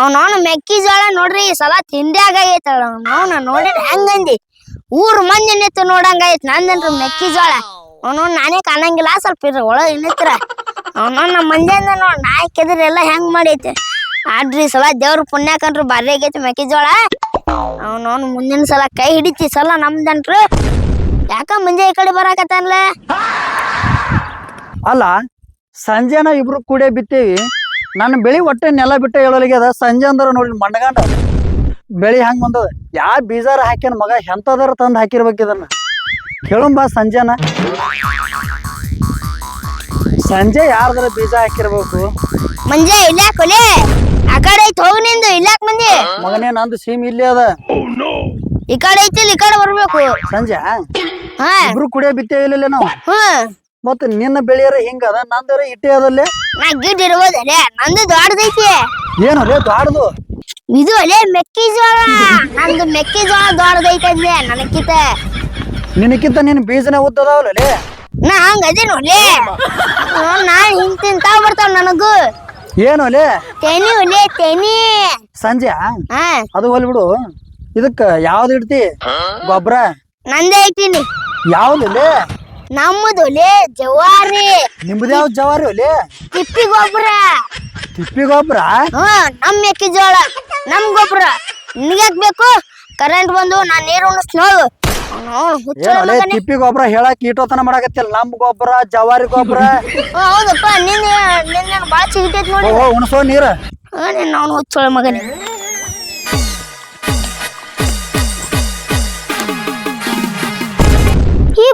ಅವನವನು ಮೆಕ್ಕಿಜೋಳ ನೋಡ್ರಿ, ಈ ಸಲ ತಿಂದ್ಯಾಗ ಆಗೈತಳ ಅವನ. ನೋಡಿದ್ರೆ ಹೆಂಗಂದಿ ಊರ್ ಮಂದಿ ನಿಂತು ನೋಡಂಗಾಯ್ತು ನಂದೇನ್ರಿ ಮೆಕ್ಕಿಜೋಳ. ಅವನು ನಾನೇ ಕಾಣಂಗಿಲ್ಲ, ಸ್ವಲ್ಪ ಇರ್ರಿ ಒಳಗೆ ನಿಂತ್ರ. ಅವನು ನಮ್ಮ ಮಂದಿಯಿಂದ ನೋಡ್ ಕೆದ್ರಿ ಎಲ್ಲ ಹೆಂಗ್ ಮಾಡೈತೆ. ಆಡ್ರಿ ಸಲ ದೇವ್ರ ಪುಣ್ಯ ಕಂಡ್ರು, ಭಾರಿ ಆಗೈತಿ ಮೆಕ್ಕಿಜೋಳ. ಅವನವನು ಮುಂದಿನ ಸಲ ಕೈ ಹಿಡಿತಿ ಸಲ ನಮ್ದನ್ರು ಯಾಕ ಮುಂಜೆ ಈ ಕಡೆ ಬರಾಕತ್ತಾನಲ್ಲ ಅಲ್ಲ, ಸಂಜೆನ ಇಬ್ರು ಕೂಡೆ ಬಿತ್ತೇವಿ ನನ್ನ ಬೆಳಿ ಒಟ್ಟೆ ನೆಲ ಬಿಟ್ಟ ಹೇಳೋಲಿಗ್ಯದ ಸಂಜೆ ಅಂದ್ರೆ ನೋಡಿ ಮಣ್ಣಗಂಡ ಬೆಳಿ ಹಂಗ್ ಬಂದದ. ಯಾವ ಬೀಜಾರ ಹಾಕ್ಯಾನ ಮಗ ಎಂತದಾರ ತಂದು ಹಾಕಿರ್ಬೇಕು ಇದನ್ನ. ಕೇಳಂಬ ಸಂಜೆನ. ಸಂಜೆ ಯಾರ್ದಾರ ಬೀಜ ಹಾಕಿರ್ಬೇಕು? ಮಂಜೆ ಇಲ್ಲ ಕೊಲೆ. ಆ ಕಡೆ ಐತಿ ಹೋಗಿ ನಿಂದು ಇಲ್ಯಾಕ ಮಂದಿ? ಮಗನೇ ನಂದು ಸೀಮ್ ಇಲ್ಲೇ ಅದ. ಈ ಕಡೆ ಐತಿ ಈ ಕಡೆ ಬರ್ಬೇಕು. ಸಂಜೆ? ಹಾ. ಇಬ್ರು ಕುಡಿಯ ಬಿತ್ತೇ ಇಲ್ಲ ನಾವು. ಹ್ಮ್. ಮತ್ತ ನಿನ್ನ ಬೆಳೆಯರ ಹಿಂಗದ ನಂದರ ಇಟ್ಟೆ ಅದಲ್ಲೇ? ನಾ ಗಿಡ್ ಇರ್ಬೋದಲ್ಲೇ ನಂದು ದೊಡ್ಡದೈತಿ ಏನು ಲೇ ದಾಡ್ದು ಇದು ಅಲ್ಲೇ ಮೆಕ್ಕೆಜೋಳ. ನಂದು ಮೆಕ್ಕೆಜೋಳ ದೊಡ್ಡದೈತಿ ಅಂದೆ ನನಕಿತ? ನಿನಕ್ಕಿಂತ ನಿನ್ನ ಬೀಜನ ಉದ್ದದಾವಲ್ಲ ನಾ ಹಂಗ ಅದೇನು ಒಲೆ ನಾ ಹಿಂಗ್ ತಿಂತಾ ಬರ್ತಾವ ನನಗೂ. ಏನು ಲೇ ತೆನಿ ಒಲೆ ತೆನಿ. ಸಂಜೆ? ಹಾ. ಅದು ಹೊಲ್ ಬಿಡು. ಇದಕ್ಕ ಯಾವ್ದು ಇಡ್ತಿ? ಗೊಬ್ಬರ ನಂದೇ ಐತಿನಿ ಯಾವ್ದು ಲೇ ನಮ್ಮದು ಒಲೆ ಜವಾರಿ. ನಿಮ್ದು ಯಾವ ಜವಾರಿ ಲೇ? ತಿಪ್ಪಿ ಗೊಬ್ಬರ. ತಿಪ್ಪಿ ಗೊಬ್ಬರ? ಹಾ ನಮ್ ಮೆಕ್ಕೆಜೋಳ ನಮ್ ಗೊಬ್ಬರ. ನಿನಗ್ಯಾಕ್ ಬೇಕು? ಕರೆಂಟ್ ಬಂದು ನಾ ನೀರು ಹುಚ್ಚ ಲೇ ತಿಪ್ಪಿ ಗೊಬ್ಬರ ಹೇಳಕ್ ಈಟೋತನ ಮಾಡಕತ್ತಿಲ್ಲ. ನಮ್ ಗೊಬ್ಬರ ಜವಾರಿ ಗೊಬ್ಬರ. ಹೌದಪ್ಪ ನಿನ್ನ ನಿನ್ನ ಬಾಚಿ ಇಟ್ಟೈತಿ ನೋಡಿ. ಓಹೋ ಉಣಸೋ ನೀರ. ಅವ್ನು ಹುಚ್ಚೋಳ ಮಗನೇ.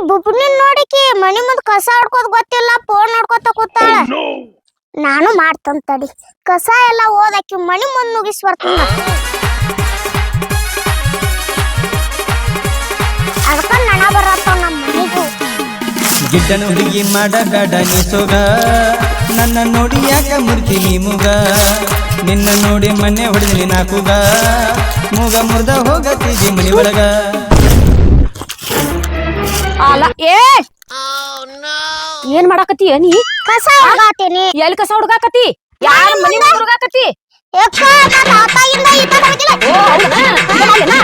ಬುಬ್ನಿನ್ ನೋಡಿಕಿ ಮನಿ ಮುಂದ್ ಕಸ ಹೊಡ್ಕೋದ್ ಗೊತ್ತಿಲ್ಲ ಫೋನ್ ನೋಡ್ಕೊತ ಕೂತಾಳ. ನಾನು ಮಾಡ್ತಂತ ತಡಿ. ಕಸ ಎಲ್ಲ ಓದಕ್ಕಿ ಮನಿ ಮುಂದ್ ಮುಗಿಸ್ ಬರ್ತೀನಿ. ಅದಕ್ಕ ನನ ಬರತ್ತ ನಮ್ಮ ಮನಿಗೂ. ಗಿಡ್ಡನ ಹುಡುಗಿ ಮಾಡಬೇಡ ನೀ ಸೊಗ. ನನ್ನ ನೋಡಿ ಯಾಕ ನೀ ಮುಗ? ನಿನ್ನ ನೋಡಿ ಮನೆ ಹೊಡೆದಿನಿ ನಾಕುಗ. ಮುಗ ಮುರ್ದ ಹೋಗತ್ತಿದ್ದಿ ಮನಿ ಒಳಗ. ಅಲ್ಲ ಏ ಏನ್ ಮಾಡಾಕತಿ ನೀ ಕಸ ಹೊಡ್ಗಾತೀನಿ ಎಲ್ಲಿ ಕಸ ಹುಡುಗಾಕತಿ ಯಾರ ಮನಿ ಮುಂದ್ ಹುಡುಗಾಕತಿ ಯಕ್ಕ ನನ್ನ ತಾತಾಗಿಂದ ಈ ತರ ಹೋಗಿಲ್ಲ ಓ ಹೌದಾ? ಇದನ್ನ ಅಲ್ಲೇನಾ?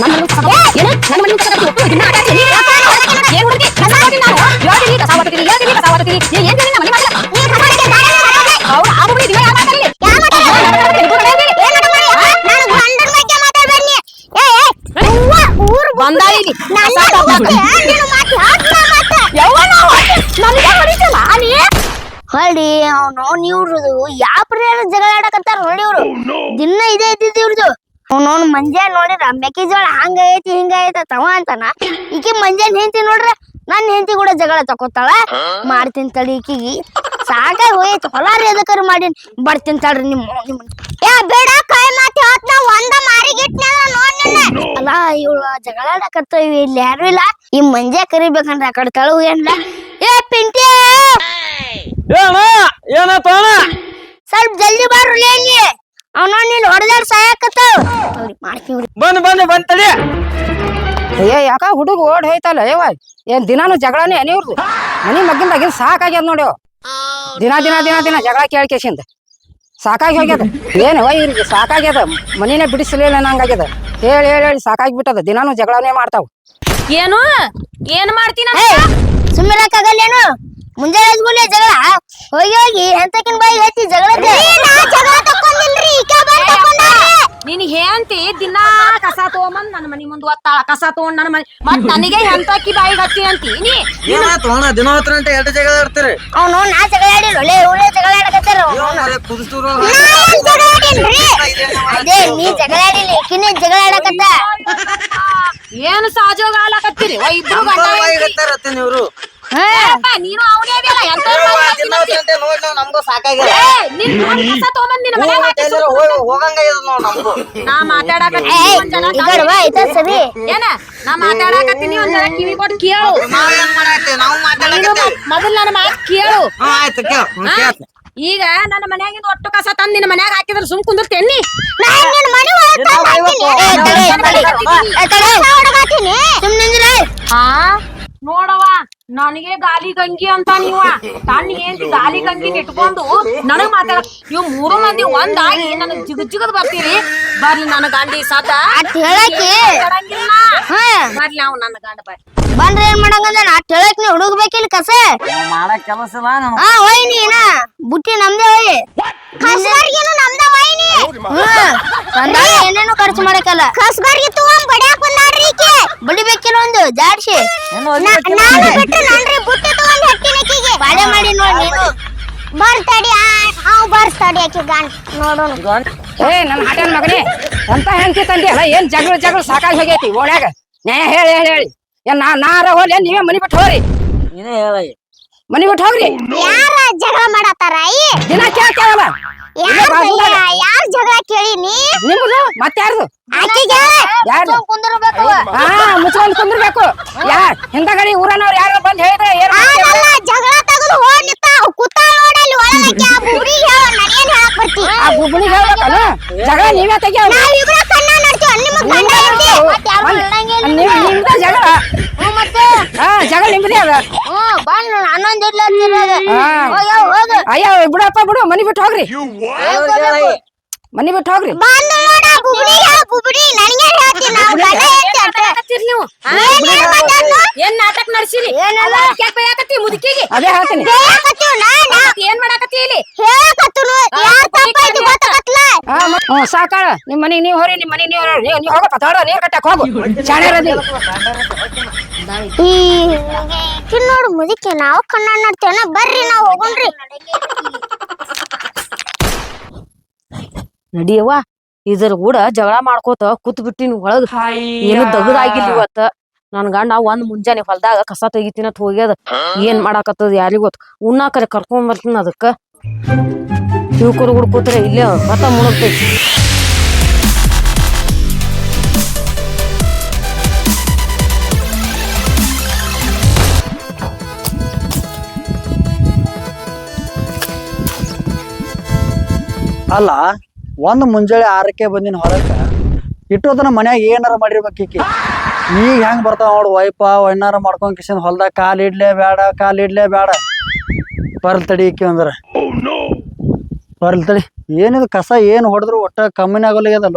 ನನ್ನ ಮನೆ ಕಸ ಹೊಡ್ದು- ಏನು? ನನ್ನ ಮನೆ ಕಸ ಹೊಡ್ದು ಒಪ್ಪು, ದಿನ ಆಟ ಆಡ್ತೀನಿ. ಏನ್ ಹುಡುಗಿ? ಕಸ ಹೊಡ್ತೀನಿ ನಾನು. ಹೇಳ್ತೀನಿ, ಕಸ ಹೊಡ್ತೀನಿ, ಹೇಳ್ತೀನಿ, ಕಸ ಹೊಡ್ತೀನಿ. ನೀ ಏನ್ ಬಂದಾಳ ಇಲ್ಲಿ. ಕಸ ತಗೊಂಡು. ಯವ್ವ ನಾವು ನನ್ಗೆ ಹೊಡಿತಲ್ಲ ನೀ ಹೊಳ್ಳಿ ಅವನು ಇವ್ರದು ಯಾವ ಪ್ರಿಯರ ಜಗಳ ಆಡಕತ್ತಾರ ನೋಡಿ ಇವ್ರು. ದಿನ ಇದೇ ಇದ್ದಿದ್ದು ಇವ್ರದು. ಅವನವ್ನು ಮಂಜಾನ್ ನೋಡಿದ್ರ ಮೆಕ್ಕೆಜೋಳ ಹಂಗ ಐತಿ ಹಿಂಗ ಐತ ತವ ಅಂತಾನ. ಈಕಿ ಮಂಜಾನ್ ಹೆಂಡತಿ ನೋಡ್ರ ನನ್ನ ಹೆಂಡತಿ ಕೂಡ ಜಗಳ ತಕೋತಾಳ. ಮಾಡ್ತೀನಿ ತಡಿ ಈಕಿಗಿ. ಸಾಕಾಗಿ ಹೋಯ್ತು. ಹೊಲ ರೀ ಮಾಡಿ ಮಾಡೀನಿ. ಬರ್ತೀನಿ ತಡ್ರಿ ನಿಮ್ಮ ನಿಮ್ಮ ಏ ಬೇಡ ಕೈ ಮಾತಿ ನಾವು. ನಾ ಒಂದ ಮಾರಿಗಿಟ್ನಲ್ಲ ನೋಡ್ ನಿನ್ನ. ಅಲ್ಲ ಇವಳು ಜಗಳ ಆಡಕತ್ತವ ಇಲ್ಲಿ ಯಾರು ಇಲ್ಲ. ಈ ಮಂಜೆ ಕರಿಬೇಕಂದ್ರೆ ಆ ಕಡೆ ತಳವು ಏನ್ಲ. ಏ ಪಿಂಟಿ! ಏನಾತ ಸ್ವಲ್ಪ ಜಲ್ದಿ ಬರ್ರಿ ಅಲ್ಲಿ ಅವನ ನೀನ್ ಹೊಡೆದಾಡ್ ಸಾಯಕತ್ತಾವ ಮಾಡ್ತೀವಿ ಬಂದ್ ಬಂದ್ ಬಂದ್ ತಡಿ. ಏ ಯಾಕ ಹುಡುಗ ಓಡ್ ಹೋಯ್ತಲ್ಲ? ಯವ್ವ ಏನ್ ದಿನಾನು ಜಗಳನೇ ಅನಿವ್ರದು ಮನಿ ಮಗ್ಗಿಂದಾಗಿನ್ ಸಾಕಾಗ್ಯದ ನೋಡಿ ಅವ. ದಿನ ದಿನ ದಿನ ದಿನ ಜಗಳ ಕೇಳಿ ಕೇಸಿಂದ ಸಾಕಾಗಿ ಹೋಗ್ಯದ. ಏನವ ಇವ್ರಿಗೆ ಸಾಕಾಗ್ಯದ. ಮನಿನೇ ಬಿಡಿಸಲಿಲ್ಲ ನಂಗಾಗ್ಯದ. ಹೇಳಿ ಹೇಳಿ ಹೇಳಿ ಸಾಕಾಗಿ ಬಿಟ್ಟದ ದಿನಾನು ಜಗಳನೇ ಮಾಡ್ತಾವ. ಏನು? ಏನ್ ಮಾಡ್ತೀನ ಸುಮ್ಮನೆ ಮುಂಜಾನೆ ಹಚ್ಕೊಳ್ಳಿ ಜಗಳ. ಹೋಗಿ ಹೋಗಿ ಎಂತಕಿನ ಬಾಯಿ ಹಚ್ಚಿ ಜಗಳ ಜಗಳ ದಿನ ಕಸ ತಗೊಂಬಂದ್ ನನ್ನ ಮನಿ ಮುಂದ್ ಒತ್ತಾಳ. ಕಸ ತಗೊಂಡ್ ನನ್ನ ಮನಿ ಮತ್ ನನಗೆ ಎಂತಕಿ ಬಾಯಿ ಹತ್ತಿ ಅಂತೀನಿ ಏನಾಯ್ತು ಅಣ್ಣ ದಿನ ಹತ್ರ ಅಂತ ಎರಡು ಜಗಳ ಆಡ್ತೀರಿ. ಅವನು ನಾ ಜಗಳ ಆಡಿಲ್ಲ ಒಳ್ಳೆ ಒಳ್ಳೆ ಜಗಳ ಆಡಕತ್ತಾರ ಕುದಿಸ್ತೂರು ಅದೇ ನೀ ಜಗಳ ಆಡಿಲ್ಲ ಈಕಿನೇ ಜಗಳ ಆಡಕತ್ತ? ಏನು ಸಹಜೋಗ ಆಡಕತ್ತೀರಿ ಇಬ್ರು ಗಂಡ ಹೆಂಡ್ತಿ. ಇವ್ರು. ಏಪ್ಪ, ನೀನು ಅವನೇ ಅದಿಯಲ್ಲ, ನಮ್ಗೂ ಏ, ನಿನ್ ನಾನ್ ಕಸ ತಗೊಂಬಂದ್ ನಿನ್ನ ಮನ್ಯಾಗ ಹಾಕಿ ಎಲ್ಲಾರು ಹೋಗಿ ಹೋಗಂಗ ಇದೆ ನೋಡ್ ನಮ್ದು ನಾ ಮಾತಾಡಕತ್ತೀನಿ ಏಯ್ ಒಂದ್ ಜನ ಸರಿ ಏನ? ನಾ ಮಾತಾಡಕತ್ತೀನಿ ಒಂದ್ ಜನ ಕಿವಿ ಕೊಟ್ಟು ಕೇಳು. ನಾವ್ ಏನ್ ಮಾಡಾಕ್ತೇವೆ ನಾವು ನೀನು ಮಾತಾಡಕತ್ತೇವೆ ಮೊದ್- ಮೊದಲ್ ನನ್ನ ಮಾತು ಕೇಳು. ಹಾ ಆಯ್ತು ಕೇಳು. ಹ್ಮ್. ಈಗ ನನ್ನ ಮನ್ಯಾಗಿಂದ ಒಟ್ಟು ಕಸ ತಂದ್ ನಿನ್ನ ಮನ್ಯಾಗ ಹಾಕಿದ್ರೆ ಸುಮ್ ಕುಂದಿರ್ತೇನಿ ಸುಮ್ಮನೆ ಹಾ? ನೋಡವ ನನಗೆ ಗಾಲಿ ಗಂಗಿ ಅಂತ ನೀವ. ತನ್ನ ಏನ್ ಗಾಲಿ ಗಂಗಿ ಇಟ್ಕೊಂಡು ನನಗ್ ಮಾತಾಡ. ಇವ್ ಮೂರು ಮಂದಿ ಒಂದಾಗಿ ನನಗ್ ಜಿಗ್ ಜಿಗದ್ ಬರ್ತೀರಿ. ಬರ್ಲಿ ನನ್ನ ಗಂಡಿ ಸದ ಅಟ್ ಹೇಳಕ್ಕೆ. ಬರ್ಲಿ ಅವ್ ನನ್ನ ಗಂಡ ಬಾಯ್ ಬಂದ್ರೆ ಏನ್ ಮಾಡಂಗಂದ್ರೆ ನಾ ಹೇಳಕ್ ನೀ ಹುಡುಗ್ಬೇಕಿಲ್ಲ ಕಸ? ಮಾಡಕ್ ಕೆಲಸ ನಾನು? ಹಾ ಹೋಯ್ನಿ ಏನ? ಬುಟ್ಟಿ ನಮ್ದೇ ಹೋಯ್ ಕಸ್ಬರ್ಗಿನು ನಮ್ದೇ ಹೋಯ್ನಿ ತಂದಾಗ ಏನೇನು ಖರ್ಚು ಮಾಡಕ್ಕಲ್ಲ. ಕಸ್ಬರ್ಗಿ ತಗೊಂಡ್ ಬಡಿಯಾಕ ಬಂದಾಡ್ರಿ ಈಕೆ ಬಡಿಬೇಕಿಲ್ಲ ಒಂದು ಜಾಡ್ಸಿ. ನಾನು ಬಿಟ್ಟು ನನ್ರಿ ಬುಟ್ಟಿ ತಗೊಂಡ್ ಹಟ್ಟಿನ ಆಕಿಗೆ. ಬಾಳೆ ಮಾಡಿ ನೋಡಿ ನೀನು. ಬರ್ತಡಿ ಅವ್ ಬರ್ತಡಿ ಆಕಿ ಗಂಡ ನೋಡೋಣ. ಏ ನನ್ನ ಹಾಟನ್ ಮಗನೇ ಅಂತ ಹೆಂಡತಿ ತಂದೆ ಅಲ್ಲ ಏನ್ ಜಗಳ ಜಗಳ ಸಾಕಾಗಿ ಹೋಗೈತಿ ಓಣ್ಯಾಗ ನೇ ಹೇಳಿ ಹೇಳಿ ಹೇಳಿ. ಏನ್ ನಾ ನಾರ ಏನ್ ನೀವೇ ಮನಿ ಬಿಟ್ಟು ಹೋಗ್ರಿ. ನೀನೇ ಹೇಳ ಮನಿ ಬಿಟ್ಟು ಹೋಗ್ರಿ. ಯಾರ ಜಗಳ ಮಾಡತ್ತಾರ ದಿನ ಕೇಳ್ತೇವಲ್ಲ. ಯಾರ ಯಾರ ಜಗಳ ಕೇಳಿನಿ ನಿಮ್ದು? ಮತ್ತಾರ್ದು ಆಕಿಗೆ? ಯಾರ್ದು? ಕುಂದಿರ್ಬೇಕು ಹಾ ಮುಚ್ಕೊಂಡ್ ಕುಂದಿರ್ಬೇಕು. ಯಾರ್? ಹಿಂದಗಡಿ ಊರನವ್ರು ಯಾರು ಬಂದ್ ಹೇಳಿದ್ರೆ ಏನ್? ಜಗಳ ತಗದು ಹೋಗ್ ನಿಂತ ಕುತ್ತ ನೋಡಲ್ಲಿ ಒಳಗೆ ಆ ಬುಬ್ರಿಗೆ ಹೇಳ ನನಗೇನ್ ಹೇಳಕ್ ಬರ್ತಿ ಆ ಗುಬ್ಬಳಿಗೆ ಹೇಳ್ಬೇಕಲ್ಲ? ಜಗಳ ನೀವೇ ತೆಗಿಯೋ ಇಬ್ರ ಕಣ್ಣ ನೋಡ್ತೀವಿ ಐತಿ ಮತ್ತೆ ಯಾರು ನಿಮ್ದ ಜಗಳ ಹ್ಞೂ ಮತ್ತೆ? ಹಾ ಜಗಳ ನಿಮ್ದೇ ಅದ. ಹ್ಞೂ ಬಂದ್ ನೋಡ್ ಹನ್ನೊಂದ್ ಇರ್ಲಿ ಹಾ. ಹೋಗ್ ಹೋಗ ಅಯ್ಯೋ ಬಿಡಪ್ಪ ಬಿಡು ಮನಿ ಬಿಟ್ಟು ಹೋಗ್ರಿ. ಮನಿ ಬಿಟ್ಟು ಹೋಗ್ರಿ. ಬಂದ್ ನೋಡ ಬುಬ್ರಿಗೆ ಹೇಳ ಬುಬ್ರಿ. ನನಗೆ ಹೇಳ್ತಿ ನಾವು ಗಂಡ ಏನ್? ನಾಟಕ ನಡ್ಸಿರಿ? ಏನಲ್ಲ? ಯಾಕೆ ಬೈಯಾಕತ್ತಿ ಮುದುಕಿಗೆ? ಅದೇ ಹೇಳ್ತೀನಿ. ಮತ್ತ್ ಏನ್ ಮಾಡಾಕತ್ತಿ ಇಲ್ಲಿ? ಹೇಳಕತ್ತನು ಯಾರ್ ತಪ್ಪಾಯ್ತು ಗೊತ್ತಾಗತ್ಲ? ಹಾ ಮತ್- ಹ್ಞೂ ಸಾಕಾಳ ನಿಮ್ ಮನೆಗೆ ನೀವ್ ಹೋರಿ ನಿಮ್ ಮನೆಗೆ ನೀವ್ ಹೋರಿ. ನೀವು ನೀವು ಹೋಗಪ್ಪ ತೋಡ ನೀರ್ ಕಟ್ಟಕ್ ಹೋಗು. ಶಾಣೆ ಇರೋದಿ ಈ ನೋಡು ಮುದಿಕೆ ನಾವು ಕಣ್ಣ ನೋಡ್ತೇವ ಬರ್ರಿ ನಾವು ಹೋಗೋಣ್ರಿ. ನಡಿಯವ್ವ. ಇದ್ರ ಕೂಡ ಜಗಳ ಮಾಡ್ಕೋತ ಕೂತ್ ಬಿಟ್ಟಿನಿ ಒಳಗ್. ಏನು ದಗದಾಗಿಲ್ಲ ಇವತ್ತ. ನನ್ ಗಂಡ ಒಂದ್ ಮುಂಜಾನೆ ಹೊಲ್ದಾಗ ಕಸ ತೆಗಿತೀನ ಅಂತ ಹೋಗ್ಯದ. ಏನ್ ಮಾಡಾಕತ್ತದ ಯಾರಿಗ್ ಗೊತ್ತ. ಉಣ್ಣಾಕರೆ ಕರ್ಕೊಂಡ್ ಬರ್ತೀನಿ ಅದಕ್ಕ. ಇವ್ಕರು ಕೂಡ ಕೂತ್ರೆ ಇಲ್ಲೇ ಮತ್ತ ಮುಳುಗ್ತೈತಿ. ಅಲ್ಲ? ಒಂದ್ ಮುಂಜಾನೆ ಆರಕ್ಕೆ ಬಂದಿನ ಹೊರಕ ಇಟ್ಟೋತನ ಮನ್ಯಾಗ ಏನಾರ ಮಾಡಿರ್ಬೇಕು ಈಕಿ. ಈಗ ಹೆಂಗ್ ಬರ್ತಾವ ನೋಡು ವೈಪ, ಏನಾರ ಮಾಡ್ಕೊಂಡ್ ಕಿಶನ್ ಹೊಲ್ದಾಗ ಕಾಲ್ ಇಡ್ಲೇ ಬೇಡ ಕಾಲ್ ಇಡ್ಲೇ ಬೇಡ ಪರ್ಲ್ ತಡಿ ಈಕಿ ಅಂದ್ರ. ಪರ್ಲ್ ತಡಿ. ಏನಿದು ಕಸ ಏನ್ ಹೊಡೆದ್ರು ಒಟ್ಟ ಕಮ್ಮಿನ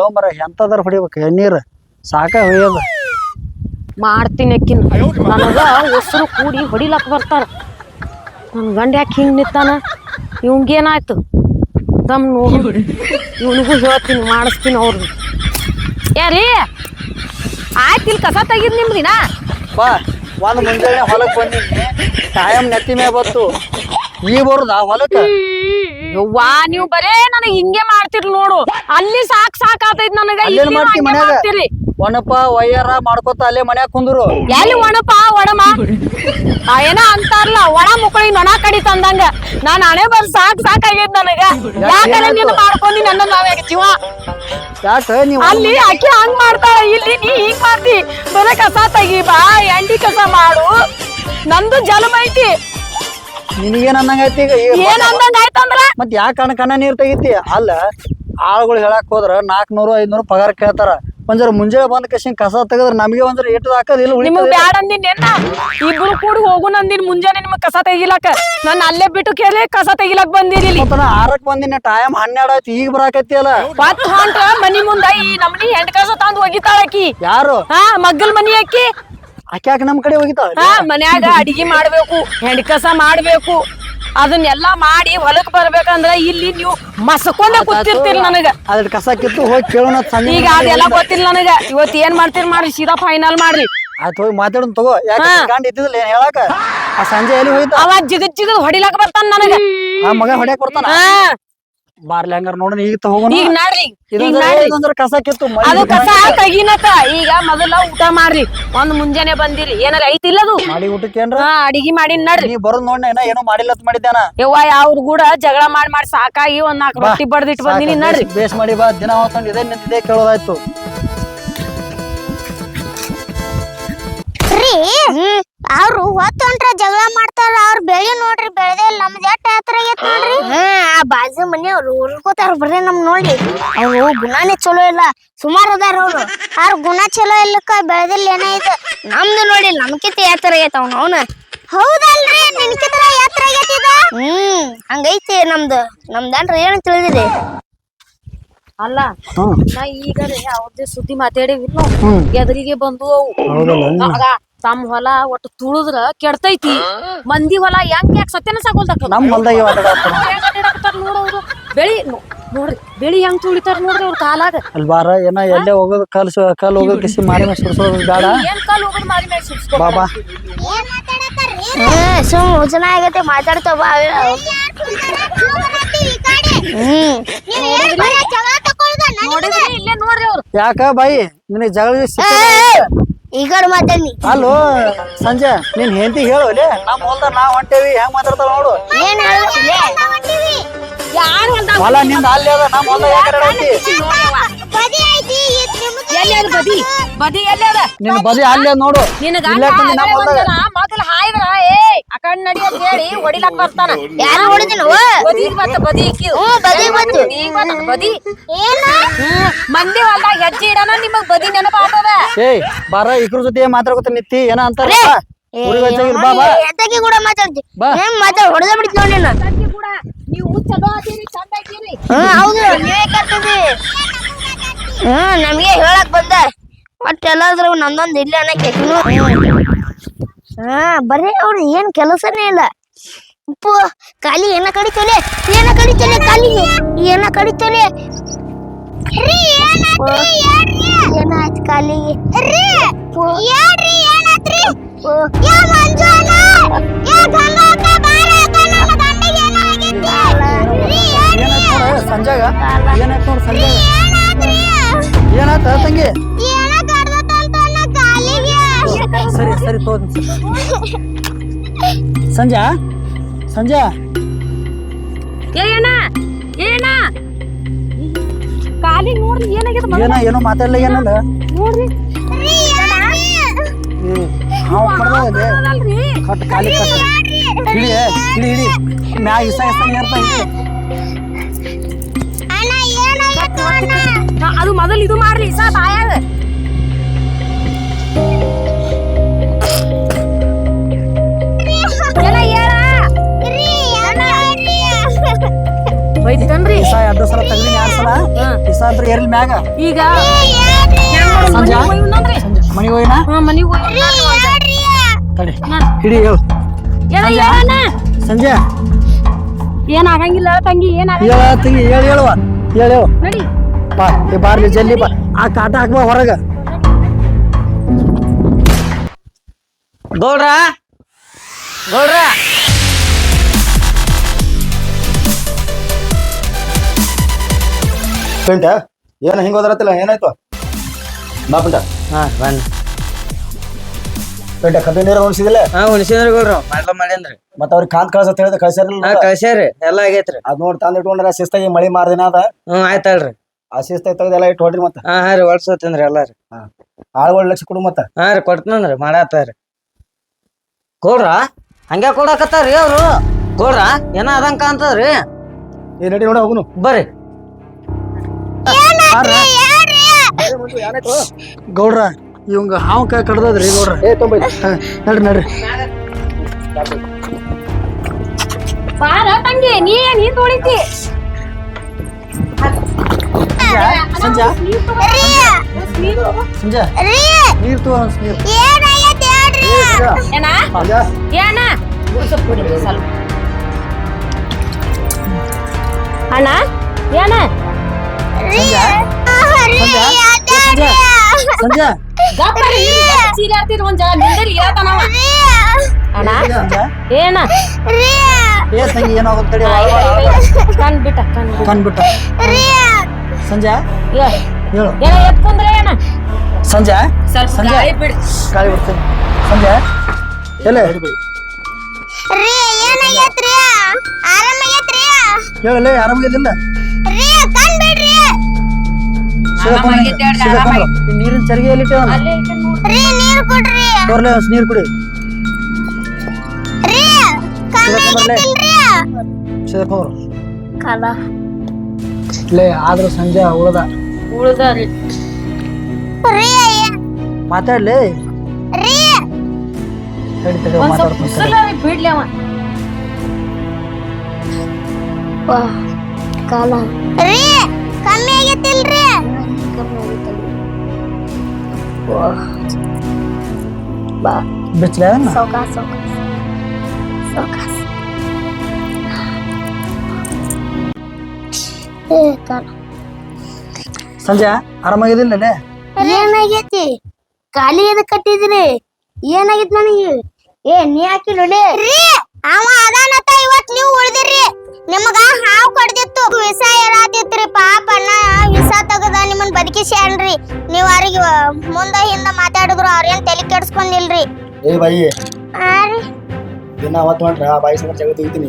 ಲೋ ಮರ, ಎಂತದಾರ ಹೊಡಿಬೇಕು ಎಣ್ಣೀರ್? ಸಾಕ ಹೊಯ್ಯದ. ಮಾಡ್ತೀನಿ ಅಕ್ಕಿನ. ನನಗ ಹೊಸರು ಕೂಡಿ ಹೊಡಿಲಕ್ ಬರ್ತಾರ. ನನ್ ಗಂಡ ಯಾಕೆ ಹಿಂಗ್ ನಿತ್ತಾನ ಇವಂಗೇನಾಯ್ತು ದಮ್ ನೋಡು. ಇವನಿಗೂ ಹೇಳ್ತೀನಿ ಮಾಡಿಸ್ತೀನಿ ಅವ್ರಿಗೆ ಯಾರೀ? ಆಯ್ತು ಇಲ್ಲಿ ಕಸ ತೆಗಿದ್ ನಿಮ್ದಿನ ಬಾ ಒಂದು ಮುಂಜಾನೆ ಹೊಲಕ್ಕೆ ಬಂದಿನಿ. ಟೈಮ್ ನೆತ್ತಿ ಮೇ ಬತ್ತು ಈ ಬರುದ ಹೊಲಕ್ಕೆ? ಯವ್ವಾ ನೀವು ಬರೇ ನನಗೆ ಹಿಂಗೆ ಮಾಡ್ತಿರ್ ನೋಡು. ಅಲ್ಲಿ ಸಾಕ್ ಸಾಕ್ ನನಗೆ ಇಲ್ಲಿ ಮಾಡ್ತೀರಿ? ಒಣಪ ವಯ್ಯಾರ ಮಾಡ್ಕೊತ ಅಲ್ಲೇ ಮನ್ಯಾಗ ಕುಂದ್ರು. ಎಲ್ಲಿ ಒಣಪ ಒಣಮ ಆ ಏನ ಅಂತಾರಲ್ಲ ಒಣ ಮುಕ್ಕಳಿ ನೊಣ ಕಡಿ ತಂದಂಗ. ನಾನ್ ಹಣೆ ಬರ್ ಸಾಕ್ ಸಾಕಾಗೈತ್ ನನಗ. ಯಾಕಂದ್ರೆ ನೀನು ಮಾಡ್ಕೊಂಡಿ ನನ್ನ ನಾವೇ ಜೀವ? ಯಾಕ ನೀವು ಅಲ್ಲಿ ಅಕ್ಕಿ ಹಂಗ್ ಮಾಡ್ತಾಳ ಇಲ್ಲಿ ನೀ ಹಿಂಗ್ ಮಾಡ್ತಿ. ಬರ ಕಸ ತೆಗಿ ಬಾ ಎಂಡಿ ಕಸ ಮಾಡು. ನಂದು ಜಲಮ ಐತಿ. ನಿನಗೇನ್ ಅನ್ನಂಗೈತಿ ಈಗ? ಏನ್ ಅಂದಂಗ ಆಯ್ತಂದ್ರ ಮತ್ ಯಾಕ ಕಣ ಕಣ್ಣ ನೀರ್ ತೆಗಿತಿ? ಅಲ್ಲ ಆಳುಗಳು ಹೇಳಕ್ ಹೋದ್ರ ನಾಲ್ಕನೂರು ಐದ್ನೂರು ಪಗಾರ ಕೇಳ್ತಾರ. ಒಂಜರ ಮುಂಜಾನೆ ಬಂದ ಕಷ್ಟ ಕಸ ತೆಗದ್ರ ನಮಗೆ ಒಂದ್ರ ಏಟು ಹಾಕೋದಿಲ್ಲ ನಿಮಗ್ ಬ್ಯಾಡ ಅಂದಿನ ಇಬ್ರು ಕೂಡಿ ಹೋಗು ನಂದಿನ್ ಮುಂಜಾನೆ ನಿಮಗ್ ಕಸ ತೆಗಿಲಾಕ ನಾನು ಅಲ್ಲೇ ಬಿಟ್ಟು ಕೇಳಿ ಕಸ ತೆಗಿಲಾಕ ಬಂದಿರಿ ಆರಕ್ ಬಂದಿನ ಟೈಮ್ ಹನ್ನೆರಡು ಆಯ್ತು ಈಗ ಬರಾಕತ್ತಿ ಅಲ್ಲ? ಮತ್ ಹೊಂಟ ಮನಿ ಮುಂದ ಈ ನಮ್ಮನಿ ಹೆಂಡ್ ಕಸ ತಂದು ಒಗಿತಾಳ ಆಕಿ ಯಾರು? ಹಾ ಮಗ್ಗಲ್ ಮನಿ ಅಕ್ಕಿ ಆಕ್ಯಾಕ ಯಾಕೆ ನಮ್ ಕಡೆ ಹೋಗಿತಾಳ ಹಾ ಮನ್ಯಾಗ ಅಡಿಗೆ ಮಾಡ್ಬೇಕು ಹೆಂಡ್ ಕಸ ಮಾಡ್ಬೇಕು. ಅದನ್ನೆಲ್ಲಾ ಮಾಡಿ ಹೊಲಕ್ ಬರ್ಬೇಕಂದ್ರ ಇಲ್ಲಿ ನೀವು ಮಸ್ಕೊಂಡ ಕೂತಿರ್ತೀರಿ ನನಗ. ಅದ್ರ ಕಸ ಕಿತ್ತು ಹೋಗಿ ಕೇಳೋಣ ಸಂಜೆ ಈಗ ಅದೆಲ್ಲ ಗೊತ್ತಿಲ್ಲ ನನಗ. ಇವತ್ತು ಏನ್ ಮಾಡ್ತೀರಿ ಮಾಡ್ರಿ ಸೀದಾ ಫೈನಲ್ ಮಾಡ್ರಿ. ಆಯ್ತು ಹೋಗಿ ಮಾತಾಡೋಣ ತಗೋ. ಯಾಕೆ ಇದ್ದಿದ್ದಿಲ್ಲ ಏನ್ ಹೇಳಾಕ? ಆ ಸಂಜೆ ಎಲ್ಲಿ ಹೋಯ್ತು? ಅವ ಜಿಗದ್ ಜಿಗದ್ ಹೊಡಿಲಾಕ ಬರ್ತಾನ ನನಗ. ಆ ಮಗ ಹೊಡ್ಯಾಕ್ ಬರ್ತಾನ? ಬಾರ್ಲಿ ಹಂಗಾರ ನೋಡೋಣ ಈಗ ತಗೋಣ ಈಗ ನಾಡ್ರಿ ಈಗ ನಾಡ್ರಿ. ಕಸ ಕಿತ್ತು ಮಳಿ ಅದು ಕಸ. ತೆಗಿನಕ ಈಗ ಮೊದಲ ಊಟ ಮಾಡ್ರಿ. ಒಂದ್ ಮುಂಜಾನೆ ಬಂದಿರಿ ಏನಾರ ಐತಿ ಮಾಡಿ ಊಟಕ್ಕೆ ಏನ್ರ? ಅಡಿಗೆ ಮಾಡಿ ನಡ್ರಿ. ನೀ ಬರೋದ್ ನೋಡ ಏನ ಮಾಡಿಲ್ಲ ಅಂತ ಮಾಡಿದ್ದೇನ? ಯವ್ವ ಅವ್ರ ಕೂಡ ಜಗಳ ಮಾಡಿ ಮಾಡಿ ಸಾಕಾಗಿ ಒಂದ್ ನಾಲ್ಕು ಬಡ್ದಿಟ್ಟು ರೊಟ್ಟಿ ಬಡ್ದಿಟ್ಟು ಬಂದಿನಿ ನಡ್ರಿ. ಬೇಸ್- ಮಾಡಿ ಬಾ ದಿನ ಹೊತ್ತೊಂದು ಇದೇ ನಿಂತಿದೆ ಕೇಳೋದಾಯ್ತು. ರೀ ಅವ್ರು ಹೊತ್ತೊಂಟ್ರ ಜಗಳ ಮಾಡ್ತಾರ ಅವ್ರ ಬೆಳಿ ನೋಡ್ರಿ ಬೆಳೆದೇ ಇಲ್ಲ ನಮ್ದು ಎಟ್ಟ ಹತ್ರ ಆಗೈತ್ ನೋಡ್ರಿ. ಹಾ ಆ ಬಾಜು ಮನೆ ಅವ್ರು ಉರ್ಕೋತಾರ ಬರ್ರಿ ನಮ್ ನೋಡಿ. ಅವ್ರು ಗುಣನೇ ಚಲೋ ಇಲ್ಲ ಸುಮಾರು ಅದಾರ ಅವ್ರು. ಅವ್ರ ಗುಣ ಚಲೋ ಇಲ್ಲಕ್ಕ ಬೆಳೆದಿಲ್ಲ ಏನೈತೆ ನಮ್ದು ನೋಡಿ ನಮ್ಕಿತ ಯಾತ್ರ ಆಗೈತ ಅವ್ನ ಅವ್ನ. ಹೌದಲ್ರಿ ನಿನ್ಕಿತ್ರ ಯಾತ್ರ ಆಗೈತಿ ಹ್ಮ್ ಹಂಗೈತಿ ನಮ್ದು. ನಮ್ದನ್ರಿ ಏನು ತಿಳಿದಿದೆ? ಅಲ್ಲ ನಾ ಈಗ ಅವ್ರದ್ದು ಸುದ್ದಿ ಮಾತಾಡೇವಿಲ್ಲ ಹ್ಮ್. ಎದುರಿಗೆ ಬಂದು ಅವು. ತಮ್ಮ ಹೊಲ ಒಟ್ಟು ತುಳಿದ್ರ ಕೆಡ್ತೈತಿ. ಮಂದಿ ಹೊಲ ಹೆಂಗ್ ಯಾಕೆ ಸತ್ಯನ ಸಾಗೋಲ್ದಕ್ಕ ನಮ್ಮ ಹೊಲ್ದಾಗ ಬೆಳಿ ನೋಡ್ರಿ ಬೆಳಿ ಹೆಂಗ್ ತುಳಿತಾರ ನೋಡ್ರಿ ಅವ್ರ ಕಾಲಾಗ. ಅಲ್ವಾರ ಏನ ಎಲ್ಲೇ ಹೋಗೋದು ಕಾಲ್ ಕಾಲ್ ಹೋಗೋದ್ ಹೋಗೋದು ಕಿಸಿ ಮಾರಿ ಮೇಲೆ ಬೇಡ. ಏನ್ ಕಾಲ್ ಹೋಗೋದ್ ಮಾರಿ ಮೇಲೆ ಸುರ್ಸ್ಕೊ ಬಾಬಾ. ಸುಮ್ ಆಗತ್ತೆ ಮಾತಾಡ್ತಾವ ನೋಡಿದ್ರಿ ಇಲ್ಲೇ ನೋಡ್ರಿ ಅವ್ರು ಯಾಕ ಬಾಯಿ? ನಿನಗೆ ಜಗಳ ಸಿಕ್ಕ ಈ ಕಡೆ ಮಾತಾಡಿ ಅಲ್ಲೋ ಸಂಜೆ ನೀನ್ ಹೆಂಡತಿ ಹೇಳು ಲೇ ನಮ್ಮ ಹೊಲ್ದ ನಾವ್ ಹೊಂಟೇವಿ ಹೆಂಗ್ ಮಾತಾಡ್ತಾವ ನೋಡು. ಏನ್ ಯಾರು ಹೊಲ ನಿಂದ ಅಲ್ಲಿ ಅದ ನಮ್ಮ ಹೊಲ್ದಾಗ ಯಾಕಡೆ ಹೊಂಟಿ? ಎಲ್ಲಿ ಅದ ಬದಿ? ಬದಿ ಎಲ್ಲಿ ಅದ? ನಿನ್ ಬದಿ ಅಲ್ಲಿ ನೋಡು. ನಮ್ಮ ಹಾಯ್ದ್ರ ಏ ಅಕಂಡ್ ನಡಿ ಅಂತ ಹೇಳಿ ಹೊಡಿಲಕ್ ಬರ್ತಾನ. ಯಾರು ಹೊಡಿದಿನ ಬದಿಗ್ ಬತ್ತ ಬದಿ ಮಂದಿ ಹೊಲ್ದಾಗ ಹೆಜ್ಜೆ ಇಡನ ನಿಮಗ್ ಬದಿ ನೆನಪಾತದ ಏಯ್ ಬಾರ ಇಕ್ರ ಜೊತೆ ಮಾತಾಡ್ಕೊತ ನಿತ್ತಿ ಏನ ಅಂತಾರ? ಬಾ ಕೂಡ ಮಾತಾಡ್ತಿ. ಬಾ. ಏನ್ ಮಾತಾಡ್ ಹೊಡೆದ ಬಿಡ್ತಿ ನೋಡಿ ನೀನು ತಂಗಿ ಕೂಡ ನೀವು ಚಲೋ ಅದೀರಿ ಚಂದ ಐತೀರಿ ಹ್ಮ್ ಹೌದು. ನೀವೇ ಕರ್ತದಿ ಹ್ಮ್ ನಮ್ಗೆ ಹೇಳಕ್ ಬಂದ. ಒಟ್ಟು ಎಲ್ಲಾದ್ರೂ ನಂದೊಂದ್ ಇಲ್ಲ ಅನ್ನಕ್ಕೆ ಹಾ ಬರೀ ಅವ್ರು ಏನ್ ಕೆಲಸನೇ ಇಲ್ಲ. ಉಪ್ಪು ಖಾಲಿ ಏನ ಕಡಿತಲೆ ಏನ ಕಡಿತಲೆ ಖಾಲಿ? ಏನ ಕಡಿತಲೆ ಏನಾಯ್ತು? ಕಾಲಿಗೆ ಸಂಜಾಗ? ಏನಾಯ್ತು ನೋಡು ಸಂಜಾಗ? ಏನಾಯ್ತ ತಂಗಿ? ಸರಿ ಸರಿ ತೋ ಸಂಜಾ? ಸಂಜಾ? ಏನ? ಕಾಲಿ ನೋಡ್ರಿ ಏನ ಏನೋ ಮಾತಾಡ್ಲ ಏನಲ್ಲ? ನೋಡ್ರಿ. ಹಾವು ಕಡ್ದದೆ ಕಟ್ ಕಾಲಿ ಕಟ್. ಹಿಡಿ ಹಿಡಿ ಹಿಡಿ. ಮ್ಯಾಗ ಇಸ ಇಸ ಏರ್ತಾ ಹಿಡಿ ಹಾ, ಅದು ಮೊದಲು ಇದು ಮಾಡ್ರಿ ಸಾ ಬಾಯಾಗ. ಇಸ ಎರಡು ಸಲ ತೆಗ್ದಿನಿ ಎರಡು ಸಲ. ಏರ್ಲಿ ಮ್ಯಾಗ. ಈಗ ಸಂಜಾ? ಮನಿ ಹೋಯ್ನ? ಮನಿಗ್ ತಡಿ. ಹಿಡಿ ಹೇಳು. ಏನ ಹೇಳಣ್ಣ ಸಂಜೆ? ಏನ್ ಆಗಂಗಿಲ್ಲ ತಂಗಿ ಏನ್ ಹೇಳ ತಂಗಿ ಹೇಳು ಹೇಳುವ. ಹೇಳು ಹೇಳು. ನಡಿ. ಬಾ ಈ ಬಾರ್ಲಿ ಜಲ್ದಿ ಬಾ. ಆ ಕಾಟ ಹಾಕ್ಬಾ ಹೊರಗ. ಗೌಡ್ರ ಗೌಡ್ರ. ಪಿಂಟ? ಏನು ಹಿಂಗೆ ಹೋದ್ರತ್ತಿಲ್ಲ ಏನಾಯ್ತು? ಬಾ ಪಿಂಟ. ಹಾ ಬನ್ನಿ ಪಿಂಟ ಕಬ್ಬಿ ನೀರು ಉಣಿಸಿದಿಲ್ಲ ಹಾ ಉಣಿಸಿದ್ರಿ ಗೌಡ್ರ. ಮಾಡ್ಲ ಮಾಡ್ಯಾನ್ರಿ ಮತ್ತೆ ಅವ್ರಿಗೆ ಕಾಂತ್ ಕಳ್ಸ ಹೇಳಿದ ಕಳ್ಸ್ಯಾರಲ್ಲ ಹಾ ಕಳ್ಸ್ಯಾರಿ ಎಲ್ಲಾ ಆಗೈತ್ರಿ. ಅದ್ ನೋಡಿ ತಂದ್ ಇಟ್ಕೊಂಡ್ರ ಶಿಸ್ತಾಗಿ ಮಳಿ ಮಾರ್ದಿನ ಅದ. ಹ್ಮ್ ಆಯ್ತಲ್ರಿ ಆ ಶಿಸ್ತಾಗಿ ತೆಗ್ದು ಎಲ್ಲ ಇಟ್ಟು ಹೊಡ್ರಿ ಮತ್ತೆ. ಹಾ ಹಾ ರೀ ಒಳ್ಸೋತೇನ್ರಿ ಎಲ್ಲ ರೀ. ಆಳ್ಗಳು ಲಕ್ಷ ಕೊಡು ಮತ್ತೆ. ಹಾ ರೀ ಕೊಡ್ತೇನ್ರಿ ಮಾಡಾತಾರಿ ಗೌಡ್ರ ಹಂಗ್ಯಾ ಕೊಡಾಕತ್ತಾರ್ರಿ ಅವ್ರು? ಗೌಡ್ರ ಏನ ಅದಂಗ ಕಾಣ್ತದ್ರಿ? ಏ ನಡಿ ನೋಡ ಹೋಗುನು. ಬರ್ರಿ. ಗೌಡ್ರ ಇವಂಗ ಹಾವು ಕೈ ಕಡ್ದದ್ರಿ ಗೌಡ್ರ. ನಡ್ರಿ ನಡ್ರಿ. ಬಾರ ತಂಗಿ ನೀ ಏನ್ ಹಿಂದ್ ಹೊಡಿತಿ? ಸಂಜೆ? ಸಂಜೆ? ನೀರ್ ತಗೋ ಒಂದ್ ನೀರ್. ಏನ? ಏನ? ಸ್ವಲ್ಪ. ಅಣ್ಣ ಏನ? ಸಂಜೆ ಗಪ್ಪರಿ ಚೀರಾಡ್ತಿರ್ ಒಂದ್ ಜನ ನಿಂದರಿ ಹೇಳ್ತಾನವ ಅಣ್ಣ? ಸಂಜೆ ಸಂಜೆ ಎತ್ಕೊಂಡ್ರೆ ಏನ ಸಂಜೆ ಸ್ವಲ್ಪ ಸಂಜೆ ಗಾಳಿ ಬಿಡ್. ಗಾಳಿ ಬರ್ತೀನಿ ಸಂಜೆ ಎಲ್ಲ ಹೇಳಲೇ ಆರಾಮಾಗಿದ್ದಿಲ್ಲ. ಈ ನೀರಿನ ಚರಿಗೆ ಎಲ್ಲಿ ನೀರು ಕೊಡ್ರಿ. ಕುಡಿ. ಸೇರ್ಕೊಂಡ್ರು ಲೇ ಆದ್ರೂ ಸಂಜೆ ಉಳ್ದ. ಉಳ್ದ ಮಾತಾಡ್ಲಿ? ಬಿಡ್ಲಿ ಅವ. ಕಾಲ ರೀ ಕಮ್ಮಿ ಆಗೈತಿಲ್ರಿ ಬಿಚ್ಚಲ ಸಾವ್ಕಾಸ್ ಸಾವ್ಕಾಸ್ ಸಾವ್ಕಾಸ್ ಏ ಕಾಲ ಸಂಜೆ ಆರಾಮಾಗಿದಿಲ್ಲೇ ಏನಾಗೈತಿ? ಖಾಲಿ ಎದ ಕಟ್ಟಿದ್ರಿ? ಏನಾಗೈತಿ ನನಗೆ? ಏ ನೀ ಹಾಕಿಲ್ಲ ರೀ ಅವ ಅದಾನತ್ತ ಇವತ್ ನೀವು ಉಳ್ದಿರಿ ನಿಮಗ ಹಾವು ಕಡ್ದಿತ್ತು? ವಿಷ ಏರಾತಿತ್ರಿ ಪಾಪ ಅಣ್ಣ ವಿಷ ತೆಗದ ನಿಮ್ಮನ್ ಬದುಕಿಸ್ಯಾನ್ರಿ ನೀವ್ ಅವ್ರಿಗೆ ಮುಂದ ಹಿಂದ ಮಾತಾಡಿದ್ರು ಅವ್ರೇನ್ ತಲೆ ಕೆಡ್ಸ್ಕೊಂಡಿಲ್ರಿ? ಏ ಬಾಯಿ ದಿನ ಅವತ್ತು ಹೊಂಟ್ರೆ ಆ ಬಾಯಿ ಸಂಗಡ ಜಗ ತೆಗಿತೀನಿ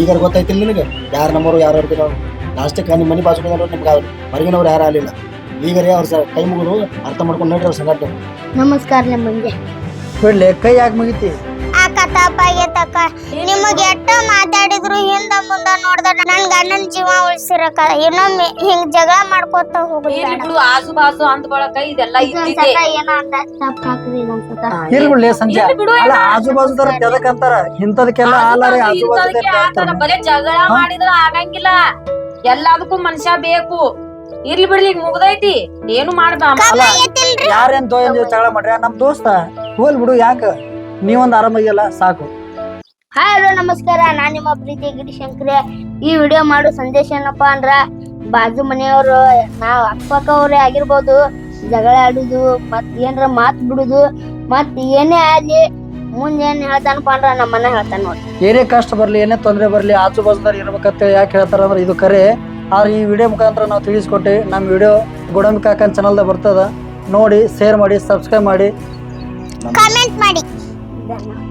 ಈಗ ಗೊತ್ತಾಯ್ತಿಲ್ಲ ನಿನಗೆ? ಯಾರ ನಂಬರು ಯಾರು ಇರ್ತೀರ ಲಾಸ್ಟಕ್ಕೆ ನಿಮ್ಮ ಮನೆ ಬಾಜು ನಿಮ್ಗೆ ಹೊರಗಿನವ್ರು ಯಾರು ಆಗಲಿಲ್ಲ? ಈಗ ರೀ ಅವ್ರ ಕೈ ಮುಗಿದು ಅರ್ಥ ಮಾಡ್ಕೊಂಡು ನೋಡ್ರಿ ಅವ್ರ ಸಂಗಟ ನಮಸ್ಕಾರ ನಿಮ್ಮಂಗೆ. ಕೈ ಯಾಕೆ ಮುಗಿತಿ? ಅಕ್ಕ. ತಪ್ಪಾಗೈತಕ್ಕ ನಿಮಗ್ ಎಷ್ಟ ಮಾತಾಡಿದ್ರು ಹಿಂದ ಮುಂದ ನೋಡ್ದ ನನ್ ಗಂಡನ ಜೀವ ಉಳಿಸಿರಕ ಇನ್ನೊಮ್ಮೆ ಹಿಂಗ್ ಜಗಳ ಮಾಡ್ಕೋತ ಹೋಗುದು ಇರ್ಲಿ ಬಿಡು ಆಸು ಬಾಸು ಬಳಕ ಇದೆಲ್ಲ ಇದ್ದಿದ್ದೆ ಏನೋ ಅಂದ ತಪ್ಪ ಹಾಕ್ರಿ ಇದೊಂದ್ಸತ ಇರ್ಲಿ ಬಿಡ್ಲಿ ಸಂಜೆ. ಬಿಡು ಅಲ್ಲ ಆಜು ಬಾಜುದಾರ ಎದಕ್ಕಂತಾರ ಇಂಥದಕ್ಕೆಲ್ಲ ಆಲಾರೆ ಆಜು ಬಾಜು ಬರೇ ಜಗಳ ಮಾಡಿದ್ರ ಆಗಂಗಿಲ್ಲ. ಎಲ್ಲದಕ್ಕೂ ಮನುಷ್ಯ ಬೇಕು. ಇರ್ಲಿ ಬಿಡ್ಲಿ ಈಗ ಮುಗ್ದೈತಿ. ಏನು ಮಾಡ್ದ ಅಲ್ಲ ಯಾರೇನ್ ಜಗಳ ಮಾಡ್ರಿ? ನಮ್ ದೋಸ್ತ. ಹೋಲ್ ಬಿಡು ಯಾಕ? ನೀವೊಂದ್ ಆರಾಮಾಗಿಲ್ಲ ಸಾಕು. ಹಾಯ್ ಹಲೋ ನಮಸ್ಕಾರ. ನಾನ್ ನಿಮ್ಮ ಪ್ರೀತಿ ಗಿರಿಶಂಕರೆ ಈ ವಿಡಿಯೋ ಮಾಡೋ ಸಂದೇಶ ಏನಪ್ಪಾ ಅಂದ್ರ ಬಾಜು ಮನೆಯವರು ನಾವ್ ಅಕ್ಕಪಕ್ಕ ಅವರೇ ಆಗಿರ್ಬೋದು ಜಗಳ ಆಡುದು ಮತ್ ಏನ್ರ ಮಾತ್ ಬಿಡುದು ಮತ್ ಏನೇ ಆಗ್ಲಿ ಮುಂದೆ ಏನ್ ಹೇಳ್ತಾನಪ್ಪ ಅಂದ್ರ ನಮ್ಮ ಮನೆ ಹೇಳ್ತಾನ ನೋಡಿ. ಏನೇ ಕಷ್ಟ ಬರ್ಲಿ ಏನೇ ತೊಂದರೆ ಬರ್ಲಿ ಆಜು ಬಾಜುದಾರ ಇರ್ಬೇಕಂತ ಯಾಕೆ ಹೇಳ್ತಾರ ಅಂದ್ರೆ ಇದು ಕರೆ ಆದ್ರೆ ಈ ವಿಡಿಯೋ ಮುಖಾಂತರ ನಾವು ತಿಳಿಸ್ಕೊಟ್ಟೆ ನಮ್ ವಿಡಿಯೋ ಗುಡಂಬಿ ಕಾಕನ್ ಚಾನಲ್ದಾಗ ಬರ್ತದ. ನೋಡಿ ಶೇರ್ ಮಾಡಿ ಸಬ್ಸ್ಕ್ರೈಬ್ ಮಾಡಿ. ಕಮೆಂಟ್ ಮಾಡಿ. that.